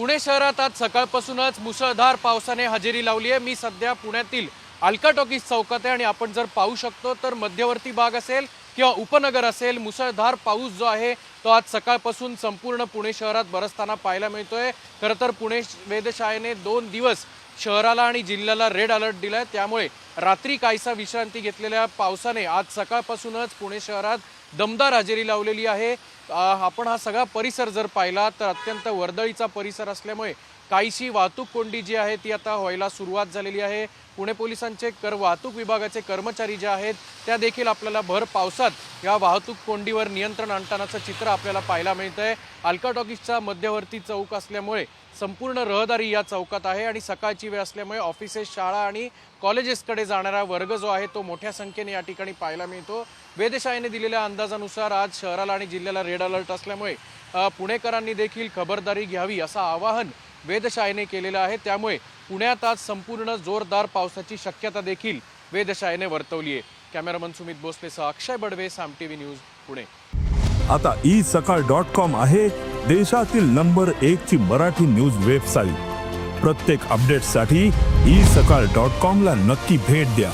पुणे शहरात आज सकाळपासूनच मुसळधार पावसाने हजेरी लावली आहे. मी सध्या पुण्यातील अल्का टॉकीज चौकात आहे आणि आपण जर पाहू शकतो तर मध्यवर्ती भाग असेल किंवा उपनगर असेल मुसळधार पाऊस जो आहे तो आज सकाळपासून संपूर्ण पुणे शहरात बरसताना पाहायला मिळतोय. खरं तर पुणे वेधशाळेने दोन दिवस शहराला आणि जिल्ह्याला रेड अलर्ट दिलाय. त्यामुळे रात्री काहीसा विश्रांती घेतलेल्या पावसाने आज सकाळपासूनच पुणे शहरात दमदार हजेरी लावलेली आहे. आपण हा सगळा परिसर जर पाहिला तर अत्यंत वर्दळीचा परिसर असल्यामुळे काहीशी वाहतूक कोंडी जी आहे ती आता व्हायला सुरुवात झालेली आहे. पुणे पोलिसांचे कर वाहतूक विभागाचे कर्मचारी जे आहेत त्या देखील आपल्याला भर पावसात या वाहतूक कोंडीवर नियंत्रण आणतानाचं चित्र आपल्याला पाहायला मिळतं आहे अल्का टॉकीजचा मध्यवर्ती चौक असल्यामुळे संपूर्ण रहदारी या चौकात आहे आणि सकाळची वेळ असल्यामुळे ऑफिसेस शाळा आणि कॉलेजेसकडे जाणारा वर्ग जो आहे तो मोठ्या संख्येने या ठिकाणी पाहायला मिळतो. वेधशाळेने दिलेल्या अंदाजानुसार आज शहराला आणि जिल्ह्याला रेड अलर्ट असल्यामुळे पुणेकरांनी देखील खबरदारी घ्यावी असं आवाहन वेधशाळेने केलेलं आहे. त्यामुळे पुण्यात आज संपूर्ण जोरदार पावसाची शक्यता देखील वेधशाळेने वर्तवली आहे. Cameraman Sumit भोसलेसह Akshay Badve Saam T V news Pune. आता ई सकाळ डॉट कॉम आहे देशातील नंबर एक ची मराठी न्यूज वेबसाईट. प्रत्येक अपडेटसाठी ई सकाळ डॉट कॉम ला नक्की भेट द्या.